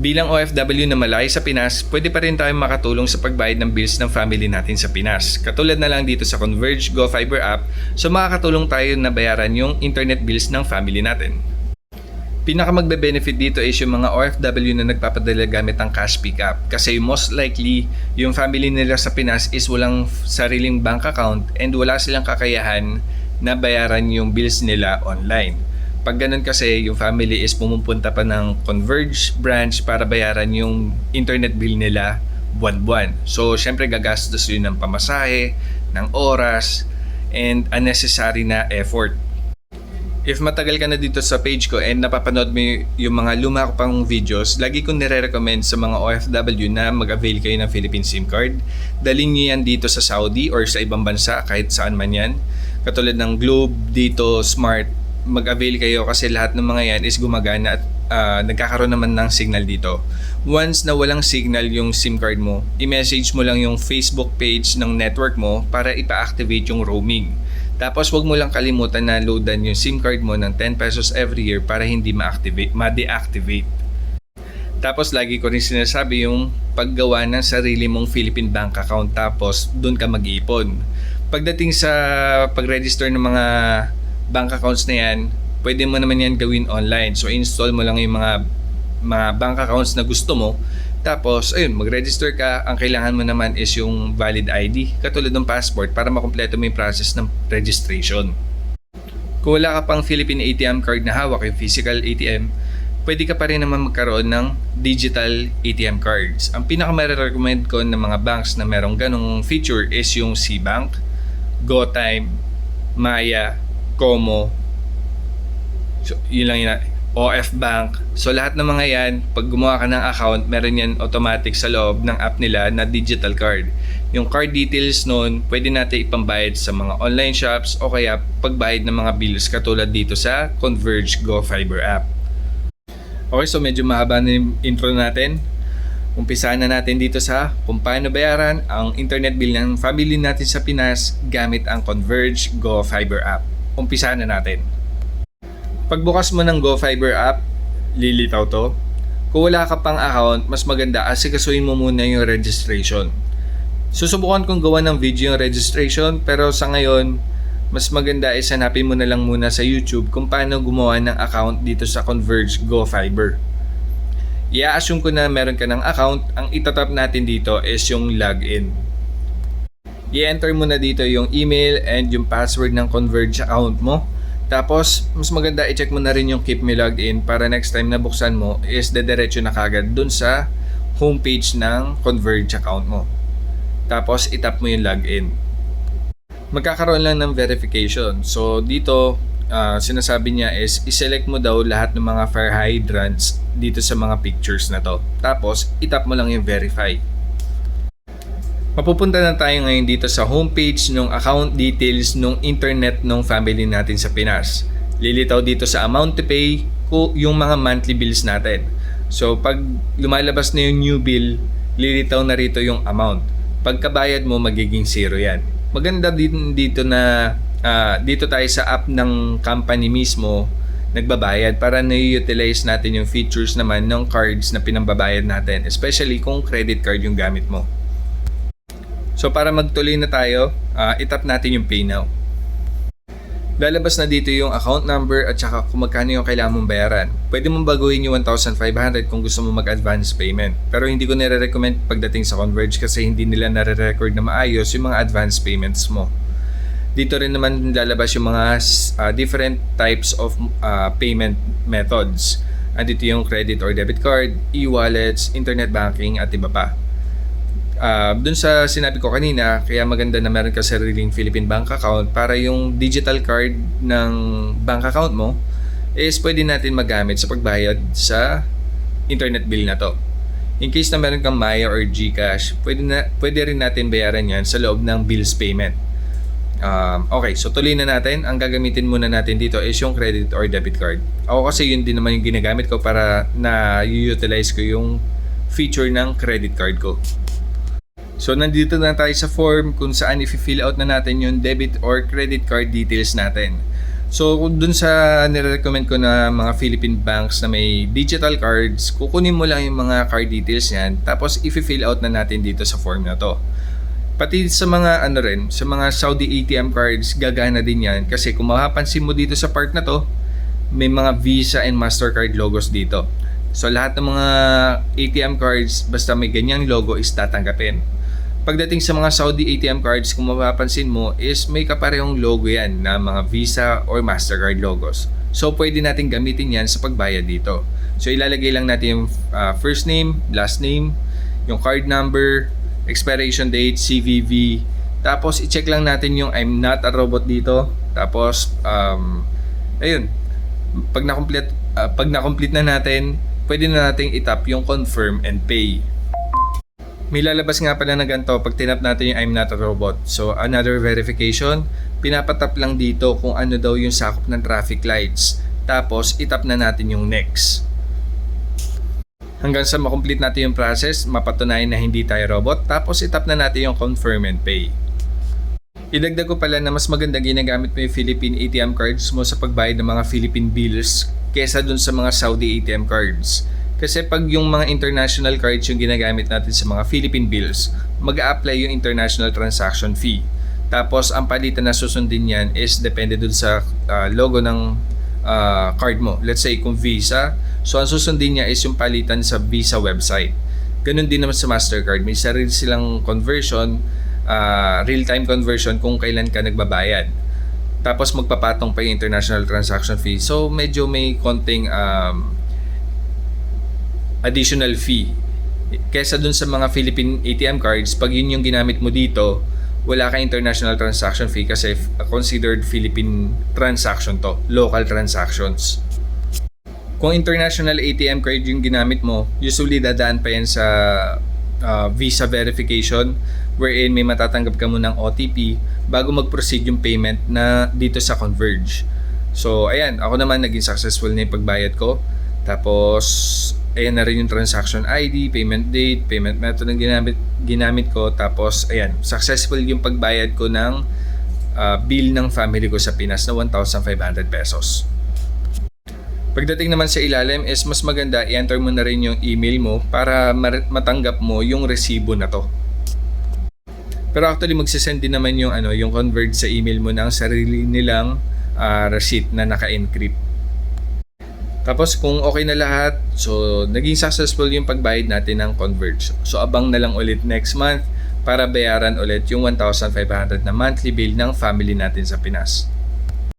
Bilang OFW na malaki sa Pinas, pwede pa rin tayong makatulong sa pagbayad ng bills ng family natin sa Pinas. Katulad na lang dito sa Converge Go Fiber app, so makakatulong tayo na bayaran yung internet bills ng family natin. Pinaka magbe-benefit dito is yung mga OFW na nagpapadala gamit ang cash pickup kasi most likely yung family nila sa Pinas is walang sariling bank account and wala silang kakayahan na bayaran yung bills nila online. Pag ganun kasi, yung family is pumupunta pa ng Converge branch para bayaran yung internet bill nila buwan-buwan. So, syempre gagastos yun ng pamasahe, ng oras, and unnecessary na effort. If matagal ka na dito sa page ko and napapanood mo yung mga luma ko pang videos, lagi kong nire-recommend sa mga OFW na mag-avail kayo ng Philippine SIM card. Dalhin nyo yan dito sa Saudi or sa ibang bansa, kahit saan man yan. Katulad ng Globe, dito, Smart, mag-avail kayo kasi lahat ng mga yan is gumagana at ah, nagkakaroon naman ng signal dito. Once na walang signal yung SIM card mo, i-message mo lang yung Facebook page ng network mo para ipa-activate yung roaming. Tapos wag mo lang kalimutan na loadan yung SIM card mo ng 10 pesos every year para hindi ma-activate, ma-deactivate. Tapos lagi ko rin sinasabi yung paggawa ng sarili mong Philippine bank account tapos doon ka mag-iipon. Pagdating sa pag-register ng mga bank accounts na yan, pwede mo naman yan gawin online. So install mo lang yung mga mga bank accounts na gusto mo. Tapos, ayun, mag-register ka. Ang kailangan mo naman is yung valid ID, katulad ng passport, para makumpleto mo yung process ng registration. Kung wala ka pang Philippine ATM card na hawak, yung physical ATM, pwede ka pa rin naman magkaroon ng digital ATM cards. Ang pinaka-recommend ko ng mga banks na merong ganong feature is yung CBank, GoTime, Maya, Como, so, yun lang yun, OF Bank. So lahat ng mga yan, pag gumawa ka ng account, meron yan automatic sa loob ng app nila na digital card. Yung card details nun, pwede natin ipambayad sa mga online shops o kaya pagbayad ng mga bills katulad dito sa Converge Go Fiber app. Okay, so medyo mahaba na yung intro natin. Umpisahan na natin dito sa kung paano bayaran ang internet bill ng family natin sa Pinas gamit ang Converge Go Fiber app. Umpisahan na natin. Pagbukas mo ng Go Fiber app, lilitaw to. Kung wala ka pang account, mas maganda asikasuhin mo muna yung registration. Susubukan kong gawa ng video yung registration pero sa ngayon, mas maganda is hanapin mo na lang muna sa YouTube kung paano gumawa ng account dito sa Converge Go Fiber. I-assume ko na meron ka ng account, ang itatap natin dito is yung login. I-enter mo na dito yung email and yung password ng Converge account mo. Tapos, mas maganda i-check mo na rin yung Keep Me Logged In para next time na buksan mo is dediretso na kagad dun sa homepage ng Converge account mo. Tapos, itap mo yung login. Magkakaroon lang ng verification. So, dito, ah, sinasabi niya is iselect mo daw lahat ng mga fire hydrants dito sa mga pictures na to. Tapos, itap mo lang yung verify. Mapupunta na tayo ngayon dito sa homepage ng account details ng internet ng family natin sa Pinas. Lilitaw dito sa amount to pay yung mga monthly bills natin. So pag lumalabas na yung new bill, lilitaw na rito yung amount. Pagkabayad mo magiging zero yan. Maganda din dito na ah, dito tayo sa app ng company mismo nagbabayad para na-utilize natin yung features naman ng cards na pinambabayad natin, especially kung credit card yung gamit mo. So para magtuloy na tayo, ah, itap natin yung Pay Now. Lalabas na dito yung account number at saka kung magkano yung kailangan mong bayaran. Pwede mong baguhin yung 1,500 kung gusto mo mag-advance payment. Pero hindi ko nire-recommend pagdating sa Converge kasi hindi nila nare-record na maayos yung mga advance payments mo. Dito rin naman lalabas yung mga ah, different types of ah, payment methods. Andito yung credit or debit card, e-wallets, internet banking at iba pa. Ah, dun sa sinabi ko kanina, kaya maganda na meron ka sariling Philippine bank account para yung digital card ng bank account mo is pwede natin magamit sa pagbayad sa internet bill na to. In case na meron kang Maya or GCash, pwede, na, pwede rin natin bayaran yan sa loob ng bills payment. Um, okay, so tuloy na natin. Ang gagamitin muna natin dito is yung credit or debit card. Ako kasi yun din naman yung ginagamit ko para na-utilize ko yung feature ng credit card ko. So nandito na tayo sa form kung saan i-fill out na natin yung debit or credit card details natin. So, dun sa nire-recommend ko na mga Philippine banks na may digital cards, kukunin mo lang yung mga card details yan, tapos i-fill out na natin dito sa form na to. Pati sa mga ano rin, sa mga Saudi ATM cards, gagana din yan. Kasi kung mapapansin mo dito sa part na to, may mga Visa and Mastercard logos dito. So lahat ng mga ATM cards, basta may ganyang logo is tatanggapin. Pagdating sa mga Saudi ATM cards, kung mapapansin mo, is may kaparehong logo yan na mga Visa or Mastercard logos. So pwede natin gamitin yan sa pagbayad dito. So ilalagay lang natin yung ah, first name, last name, yung card number, expiration date, CVV. Tapos i-check lang natin yung I'm not a robot dito. Tapos um ayun. Pag na-complete ah, pag na-complete na natin, pwede na nating itap yung confirm and pay. May lalabas nga pala na ganito pag tinap natin yung I'm not a robot. So another verification, pinapatap lang dito kung ano daw yung sakop ng traffic lights. Tapos itap na natin yung next. Hanggang sa makomplete natin yung process, mapatunayan na hindi tayo robot, tapos itap na natin yung confirm and pay. Idagdag ko pala na mas maganda ginagamit mo yung Philippine ATM cards mo sa pagbayad ng mga Philippine bills kesa dun sa mga Saudi ATM cards. Kasi pag yung mga international cards yung ginagamit natin sa mga Philippine bills, mag apply yung international transaction fee. Tapos ang palitan na susundin yan is depende dun sa ah, logo ng ah, card mo. Let's say kung Visa, so ang susundin niya is yung palitan sa Visa website. Ganun din naman sa Mastercard, may sarili silang conversion, ah, real-time conversion kung kailan ka nagbabayad. Tapos magpapatong pa yung international transaction fee. So medyo may konting um, additional fee. Kesa dun sa mga Philippine ATM cards, pag yun yung ginamit mo dito, wala ka international transaction fee kasi considered Philippine transaction to, local transactions. Kung international ATM card yung ginamit mo, usually dadaan pa yan sa uh, visa verification wherein may matatanggap ka munang OTP bago mag-proceed yung payment na dito sa Converge. So, ayan, ako naman naging successful na yung pagbayad ko. Tapos, ayan na rin yung transaction ID, payment date, payment method na ginamit, ginamit ko. Tapos, ayan, successful yung pagbayad ko ng uh, bill ng family ko sa Pinas na 1,500 pesos. Pagdating naman sa ilalim is mas maganda i-enter mo na rin yung email mo para matanggap mo yung resibo na to. Pero actually magsisend din naman yung ano, yung convert sa email mo ng sarili nilang ah, receipt na naka-encrypt. Tapos kung okay na lahat, so naging successful yung pagbayad natin ng Converge. So abang na lang ulit next month para bayaran ulit yung 1,500 na monthly bill ng family natin sa Pinas.